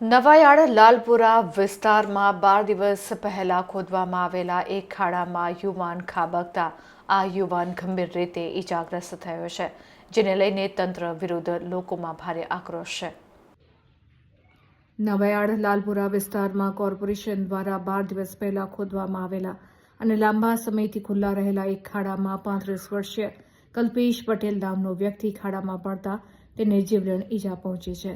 નવાયાડ લાલપુરા વિસ્તારમાં બાર દિવસ પહેલા ખોદવામાં આવેલા એક ખાડામાં યુવાન ખાબકતા. આ યુવાન ગંભીર રીતે ઈજાગ્રસ્ત થયો છે, જેને લઈને તંત્ર વિરુદ્ધ લોકોમાં ભારે આક્રોશ છે. નવાયાળ લાલપુરા વિસ્તારમાં કોર્પોરેશન દ્વારા બાર દિવસ પહેલા ખોદવામાં આવેલા અને લાંબા સમયથી ખુલ્લા રહેલા એક ખાડામાં પાંત્રીસ વર્ષીય કલ્પેશ પટેલ નામનો વ્યક્તિ ખાડામાં પડતા તેને જીવલેણ ઈજા પહોંચી છે.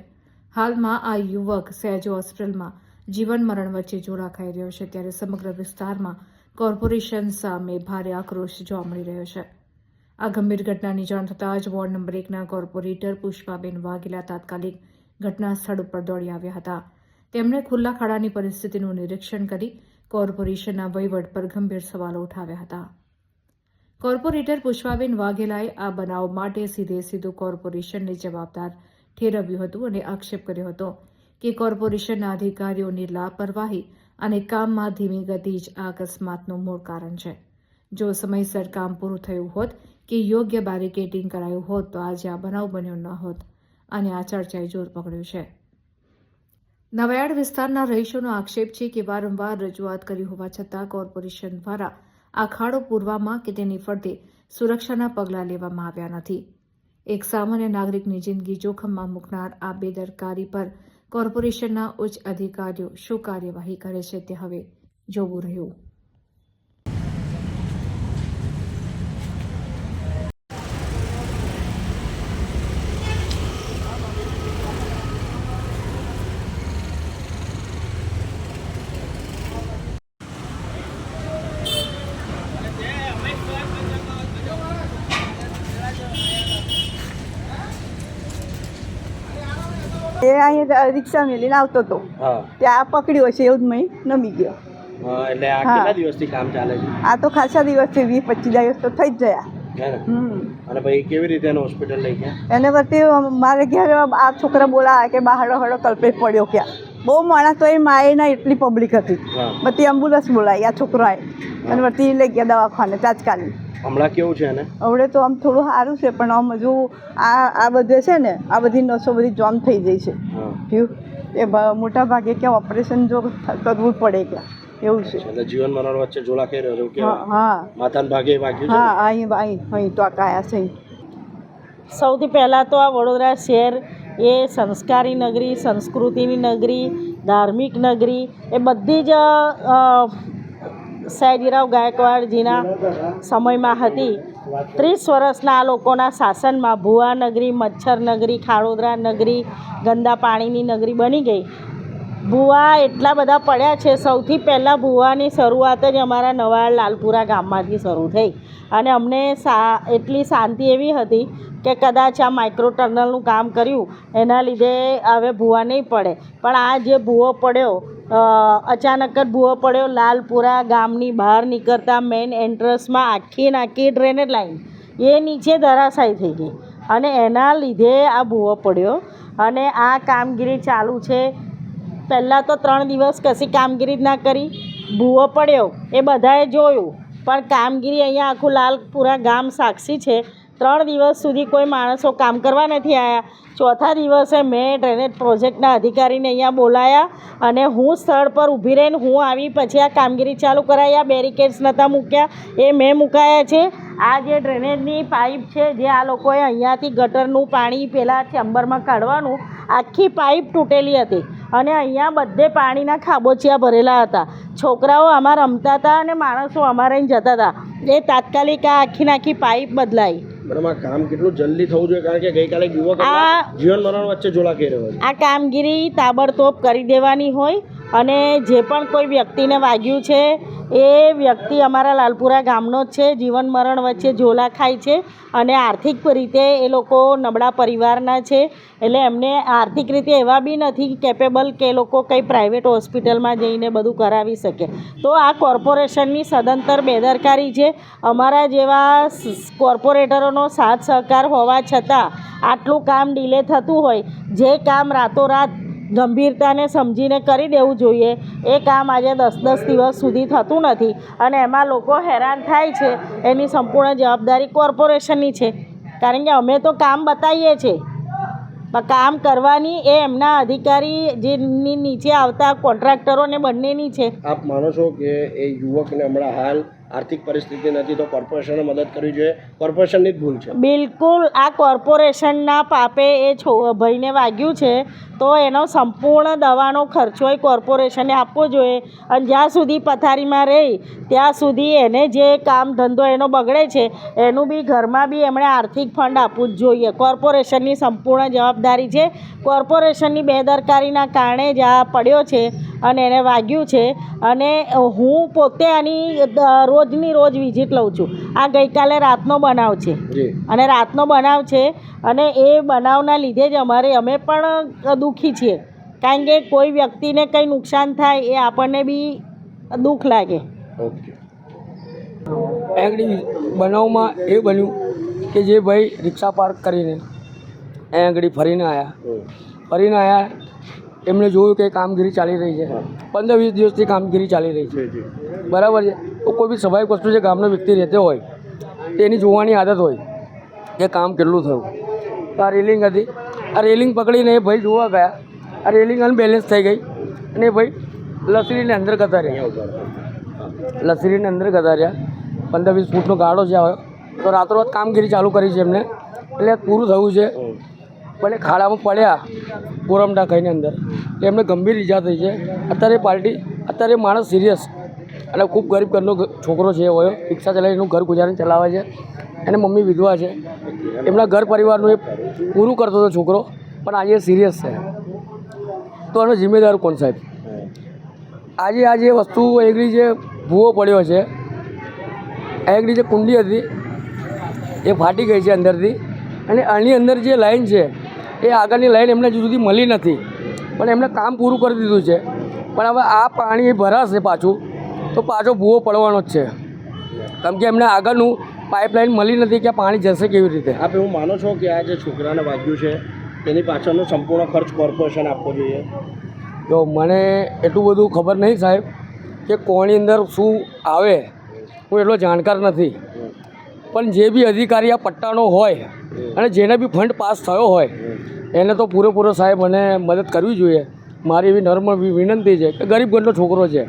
હાલમાં આ યુવક સહેજ હોસ્પિટલમાં જીવન મરણ વચ્ચે જોડાખાઈ રહ્યો છે, ત્યારે સમગ્ર વિસ્તારમાં કોર્પોરેશન સામે ભારે આક્રોશ જોવા મળી રહ્યો છે. આ ગંભીર ઘટનાની જાણ થતાં જ વોર્ડ નંબર એકના કોર્પોરેટર પુષ્પાબેન વાઘેલા તાત્કાલિક ઘટના સ્થળ ઉપર દોડી આવ્યા હતા. તેમણે ખુલ્લા ખાડાની પરિસ્થિતિનું નિરીક્ષણ કરી કોર્પોરેશનના વહીવટ પર ગંભીર સવાલો ઉઠાવ્યા હતા. કોર્પોરેટર પુષ્પાબેન વાઘેલાએ આ બનાવ માટે સીધે સીધું કોર્પોરેશનને જવાબદાર ઠેરવ્યું હતું અને આક્ષેપ કર્યો હતો કે કોર્પોરેશનના અધિકારીઓની લાપરવાહી અને કામમાં ધીમી ગતિ જ આ અકસ્માતનું મૂળ કારણ છે. જો સમયસર કામ પૂરું થયું હોત કે યોગ્ય બેરિકેડિંગ કરાયું હોત તો આજે આ બનાવ બન્યો ન હોત અને આ ચર્ચાએ જોર પકડ્યું છે. નવાયાડ વિસ્તારના રહીશોનો આક્ષેપ છે કે વારંવાર રજૂઆત કરી હોવા છતાં કોર્પોરેશન દ્વારા આ ખાડો પૂરવામાં કે તેની ફરતે સુરક્ષાના પગલાં લેવામાં આવ્યા નથી. એક સામાન્ય નાગરિકની જિંદગી જોખમમાં મૂકનાર આ બેદરકારી પર કોર્પોરેશનના ઉચ્ચ અધિકારીઓ શું કાર્યવાહી કરે છે તે હવે જોવું રહ્યું. એ અહીંયા રિક્ષા મેલીને આવતો હતો. ત્યાં પકડ્યો છે એવું જ મેં નમી ગયો. એટલે આ. કેટલા દિવસથી કામ ચાલે છે? આ તો ખાસા દિવસ છે વીસ પચીસ દિવસ તો થઈ જ ગયા. હમ. અને પછી કેવી રીતે એને હોસ્પિટલ લઈ ગયા? એને વચ્ચે મારે ઘેર આ છોકરા બોલાવે કે બહાર હળો કલ્પે પડ્યો ક્યાં. બહુ માણસ તો એ માએ ના એટલી પબ્લિક હતી. બધી એમ્બ્યુલન્સ બોલાવી આ છોકરાએ. અને વચ્ચે લઈ ગયા દવાખાને તાત્કાલિક હમણાં કેવું છે ને હવે તો આમ થોડું સારું છે પણ આમ હજુ આ આ બધે છે ને આ બધી નસો બધી જોમ થઈ જાય છે. થયું એ ભ- મોટા ભાગે ક્યાં ઓપરેશન જો કરવું પડે ક્યાં? એવું છે. એટલે જીવન મરણ વચ્ચે ઝોલા ખાઈ રહ્યો કે હા કહેવાય ભાગે વાગ્યું હા? અહીં અહીં અહીં તો આ કાયા છે. અહીં. સૌથી પહેલાં તો આ વડોદરા શહેર એ સંસ્કારી નગરી સંસ્કૃતિની નગરી ધાર્મિક નગરી એ બધી જ સયાજીરાવ ગાયકવાડજીના સમયમાં હતી. ત્રીસ વર્ષના આ લોકોના શાસનમાં ભુવા નગરી, મચ્છર નગરી, ખાડોદરા નગરી, ગંદા પાણીની નગરી બની ગઈ. ભુવા એટલા બધા પડ્યા છે, સૌથી પહેલાં ભુવાની શરૂઆત જ અમારા નવા લાલપુરા ગામમાંથી શરૂ થઈ. અને અમને સા, એટલી શાંતિ એવી હતી કે કદાચ આ માઇક્રો ટર્નલનું કામ કર્યું. એના લીધે હવે ભૂવા નહીં પડે. પણ આ જે ભૂવો પડ્યો અચાનક જ ભૂવો પડ્યો. લાલપુરા ગામની બહાર નીકળતા મેઇન એન્ટ્રન્સમાં આખી નાખી ડ્રેનેજ લાઈન એ નીચે ધરાશાયી થઈ ગઈ. અને એના લીધે આ ભૂવો પડ્યો. અને આ કામગીરી ચાલુ છે. પહેલાં તો ત્રણ દિવસ કશી કામગીરી જ ના કરી. ભૂવો પડ્યો. એ બધાએ જોયું. પણ કામગીરી અહીંયા આખું લાલપુરા ગામ સાક્ષી છે. ત્રણ દિવસ સુધી કોઈ માણસો કામ કરવા નથી આવ્યા ચોથા દિવસે મેં ડ્રેનેજ પ્રોજેક્ટના અધિકારીને અહીંયા બોલાયા અને હું સ્થળ પર ઊભી રહીને હું આવી પછી આ કામગીરી ચાલુ કરાવી આ બેરિકેડ્સ નહોતા મૂક્યા, એ મેં મુકાયા છે. આ જે ડ્રેનેજની પાઇપ છે જે આ લોકોએ અહીંયાથી ગટરનું પાણી પેલા ચેમ્બરમાં કાઢવાનું, આખી પાઇપ તૂટેલી હતી અને અહીંયા બધે પાણીના ખાબોચિયા ભરેલા હતા. છોકરાઓ આમાં રમતા હતા અને માણસો અમારે જતા હતા. એ તાત્કાલિક આ આખી નાખી પાઇપ બદલાઈ. મેડમ આ કામ કેટલું જલ્દી થવું જોઈએ કારણ કે ગઈકાલે યુવક જીવન મરણ વચ્ચે ઝોલા ખાઈ રહ્યો આ કામગીરી તાબડતોબ કરી દેવાની હોય અને જે પણ કોઈ વ્યક્તિને વાગ્યું છે, એ વ્યક્તિ અમારા લાલપુરા ગામનો જ છે, જીવન મરણ વચ્ચે ઝોલા ખાય છે અને આર્થિક રીતે એ લોકો નબળા પરિવારના છે. એટલે એમને આર્થિક રીતે એવા બી નથી કેપેબલ કે એ લોકો કંઈ પ્રાઇવેટ હોસ્પિટલમાં જઈને બધું કરાવી શકે. તો આ કોર્પોરેશનની સદંતર બેદરકારી છે. અમારા જેવા કોર્પોરેટરોનો સાથ સહકાર હોવા છતાં આટલું કામ ડિલે થતું હોય, જે કામ રાતોરાત ગંભીરતાને સમજીને કરી દેવું જોઈએ. એ કામ આજે દસ દસ દિવસ સુધી થતું નથી અને એમાં લોકો હેરાન થાય છે. એની સંપૂર્ણ જવાબદારી કોર્પોરેશનની છે. કારણ કે અમે તો કામ બતાવીએ છીએ. કામ કરવાની એ એમના અધિકારી જેની નીચે આવતા કોન્ટ્રાક્ટરોને બંનેની છે. આપ માનો છો કે એ યુવકને હમણાં હાલ આર્થિક પરિસ્થિતિ નથી તો કોર્પોરેશને મદદ કરવી જોઈએ. કોર્પોરેશનની જ ભૂલ છે. બિલકુલ, આ કોર્પોરેશનના પાપે એ છો ભાઈને વાગ્યું છે, તો એનો સંપૂર્ણ દવાનો ખર્ચો એ કોર્પોરેશને આપવો જોઈએ. અને જ્યાં સુધી પથારીમાં રહી, ત્યાં સુધી એને જે કામ ધંધો એનો બગડે છે, એનું બી ઘરમાં બી એમણે આર્થિક ફંડ આપવું જ જોઈએ. કોર્પોરેશનની સંપૂર્ણ જવાબદારી છે. કોર્પોરેશનની બેદરકારીના કારણે જ આ પડ્યો છે. અને એને વાગ્યું છે અને હું પોતે આની રોજની રોજ વિઝિટ લઉં છું. આ ગઈકાલે રાતનો બનાવ છે. અને રાતનો બનાવ છે અને એ બનાવના લીધે જ અમારે અમે પણ દુઃખી છીએ. કારણ કે કોઈ વ્યક્તિને કંઈ નુકસાન થાય એ આપણને બી દુઃખ લાગે. ઓકે. આગળ બનાવમાં એ બન્યું કે જે ભાઈ રિક્ષા પાર્ક કરીને એ આગળ ફરીને આવ્યા ફરીને આવ્યા એમણે જોયું કે કામગીરી ચાલી રહી છે. પંદર વીસ દિવસથી કામગીરી ચાલી રહી છે. જી જી. બરાબર છે? તો કોઈ બી સ્વાભાવિક વસ્તુ છે ગામનો વ્યક્તિ રહેતો હોય તેની જોવાની આદત હોય કે કામ કેટલું થયું. તો આ રેલિંગ હતી. આ રેલિંગ પકડીને એ ભાઈ જોવા ગયા. આ રેલિંગ અનબેલેન્સ થઈ ગઈ. અને એ ભાઈ લસરીને અંદર ગતા રહ્યા. અહીંયા અંદર રહો. રહ્યા. પંદર વીસ ફૂટનો ગાળો છે આવ્યો તો રાતોરાત કામગીરી ચાલુ કરી છે એમને. એટલે પૂરું થયું છે. હમ. એ ખાડામાં પડ્યા ગોરમટા ખાઈને અંદર. એમને ગંભીર ઈજા થઈ છે. અત્યારે પાર્ટી, અત્યારે માણસ સિરિયસ અને ખૂબ ગરીબ ઘરનો છોકરો છે હોય રિક્ષા ચલાવીને એનું ઘર ગુજારણ ચલાવે છે. એને મમ્મી વિધવા છે. એમના ઘર પરિવારનું એ પૂરું કરતો હતો છોકરો. પણ આજે સિરિયસ છે. તો એનો જિમ્મેદાર કોણ સાહેબ? આજે આ જે વસ્તુ એકડી જે ભૂવો પડ્યો છે એકડી જે કુંડી હતી, એ ફાટી ગઈ છે અંદરથી. અને આની અંદર જે લાઈન છે એ આગળની લાઈન એમને હજુ સુધી મળી નથી. પણ એમણે કામ પૂરું કરી દીધું છે. પણ હવે આ પાણી ભરાશે પાછું તો પાછો ભૂવો પડવાનો જ છે. કારણ કે એમને આગળનું પાઇપલાઇન મળી નથી કે પાણી જશે કેવી રીતે. આપ એવું માનો છો કે આ જે છોકરાને વાગ્યું છે તેની પાછળનો સંપૂર્ણ ખર્ચ કોર્પોરેશન આપવો જોઈએ? જો મને એટલું બધું ખબર નહીં સાહેબ કે કોની અંદર શું આવે હું એટલો જાણકાર નથી. પણ જે બી અધિકારી આ પટ્ટાનો હોય અને જેને બી ફંડ પાસ થયો હોય એને તો પૂરેપૂરો સાહેબ મને મદદ કરવી જોઈએ. મારી એવી નર્મ વિનંતી છે કે ગરીબ ઘરનો છોકરો છે.